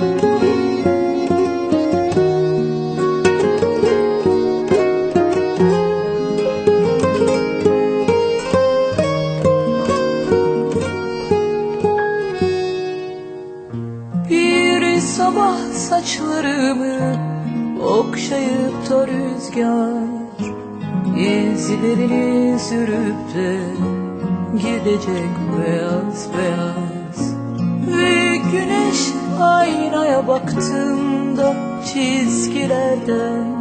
Bir sabah saçlarımı okşayıp da rüzgar İzlerini sürüp de gidecek beyaz beyaz Ve güneş aynaya baktığımda çizgilerden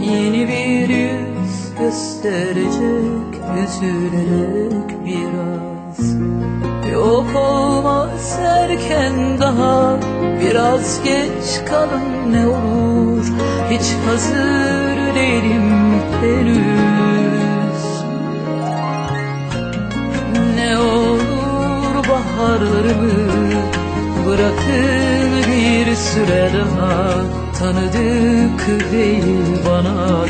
Yeni bir yüz gösterecek üzülerek biraz. Yok olmaz erken daha Biraz geç kalın ne olur. Hiç hazır değilim henüz baharlarımı Bırakın bir süre daha. Tanıdık değil bana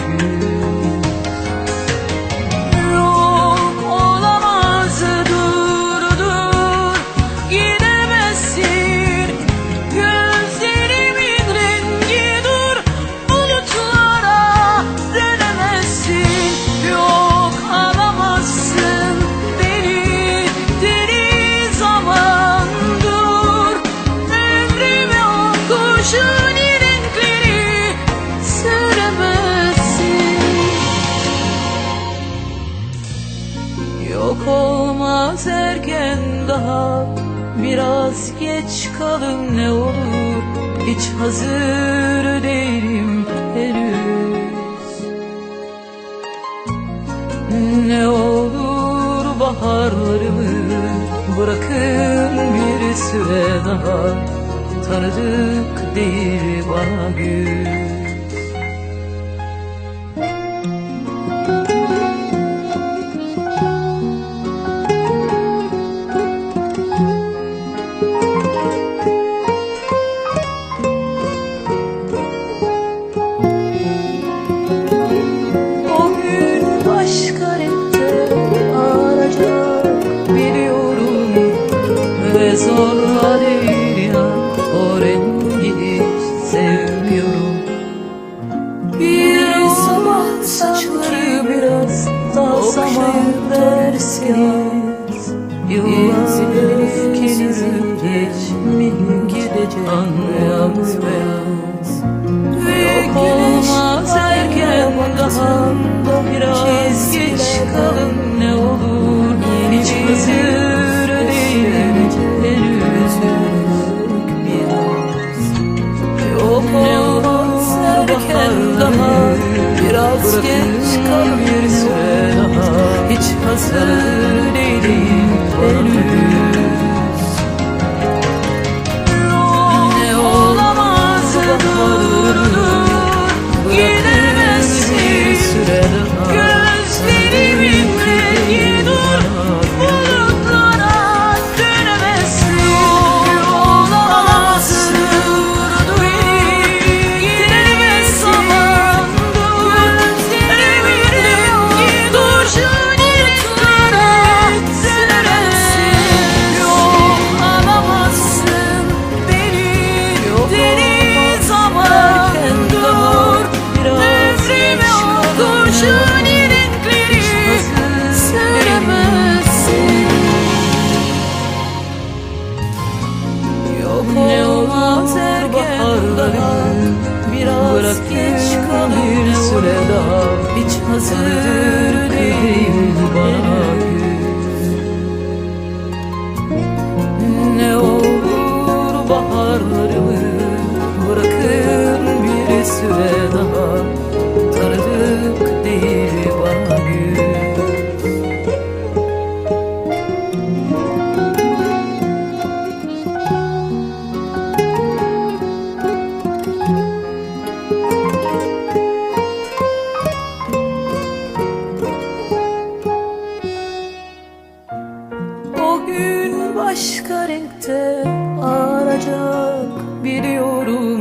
daha Biraz geç kalın ne olur. Hiç hazır değilim henüz. Ne olur baharlarımı Bırakın bir süre daha. Tanıdık değil bana gün zorla değil ya o rengi sevmiyorum Bir sabah saçları biraz daha zaman dersiniz Yıllar öfkenizi geçmeyip gidecek beyaz Yok olmaz erken daha Biraz geç kalın Biraz geç daha Hiç hazır değilim henüz Olmaz erken daha Biraz geç kalır süre daha. Hiç hazır değil bana başka renkte ağaracak biliyorum.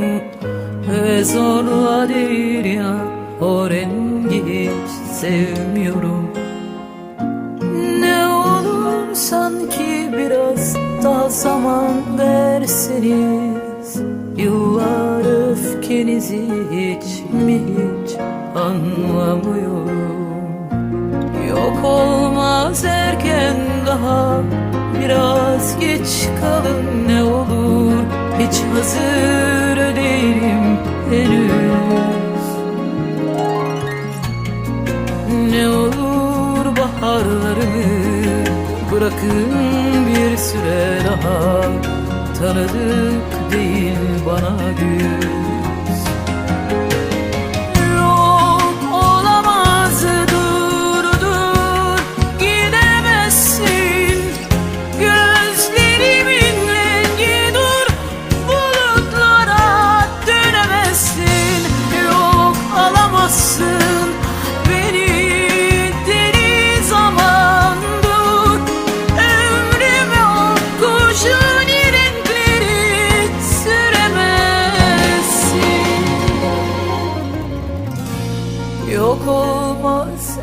Ve zorla değil ya o rengi hiç sevmiyorum. Ne olur sanki biraz daha zaman verseniz. Yıllar öfkenizi hiç mi hiç anlamıyorum. Yok olmaz erken daha Biraz geç kalın ne olur. Hiç hazır değilim henüz. Ne olur baharlarımı Bırakın bir süre daha. Tanıdık değil bana güz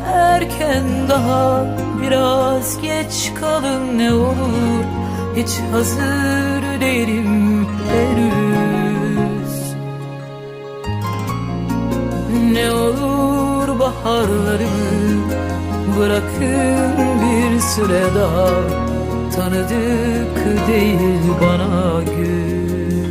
erken daha Biraz geç kalın ne olur. Hiç hazır değilim henüz. Ne olur baharlarımı Bırakın bir süre daha. Tanıdık değil bana gün